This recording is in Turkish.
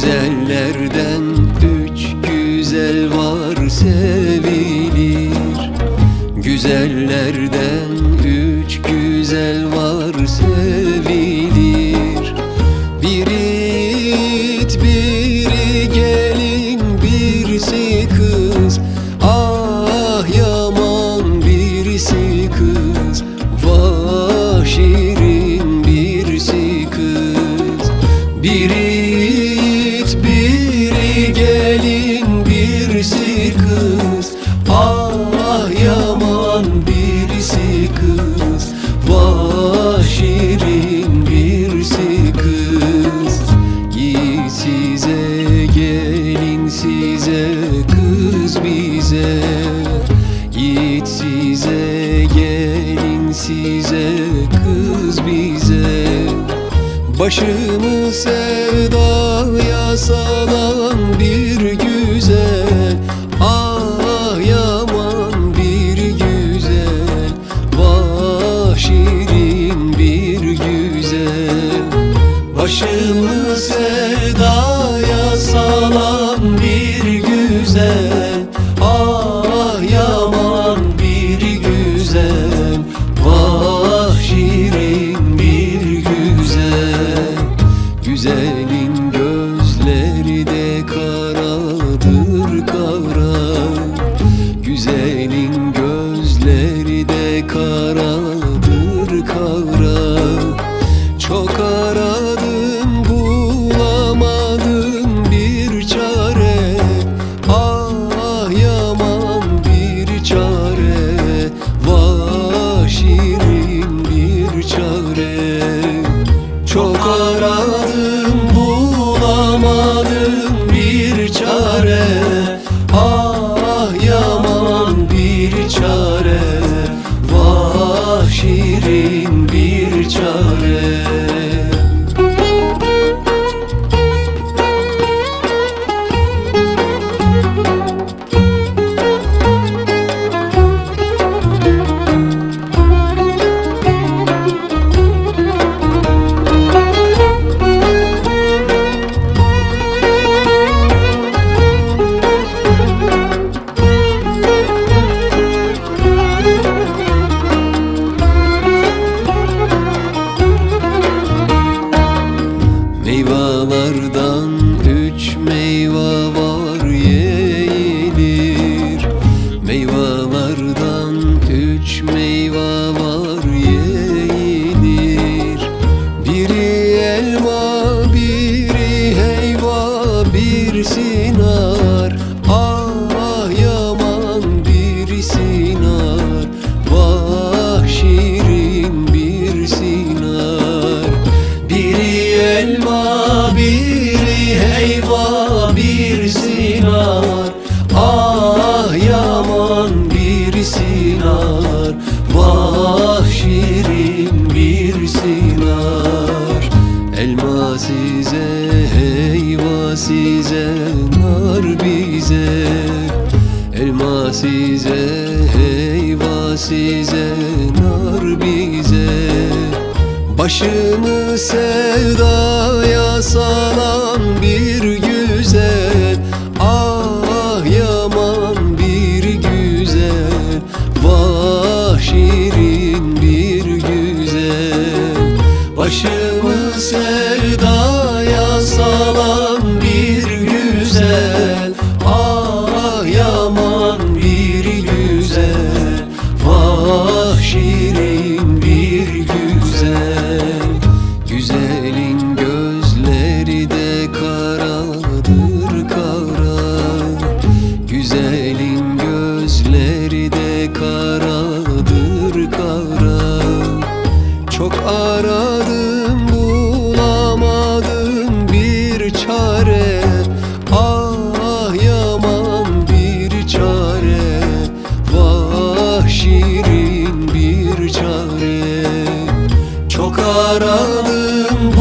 Güzellerden üç güzel var sevilir. Güzellerden birisi kız. Ah yaman birisi kız. Vah şirin birisi kız. Git size gelin size kız bize. Git size gelin size kız bize. Başımı sevdaya salan bir Başımı sevdaya salan bir güzel will size Heyva size Nar bize. Elma size Heyva size Nar bize. Başını sevdaya salan bir çare. Ah yaman bir çare. Vah şirin bir çare. Çok aradım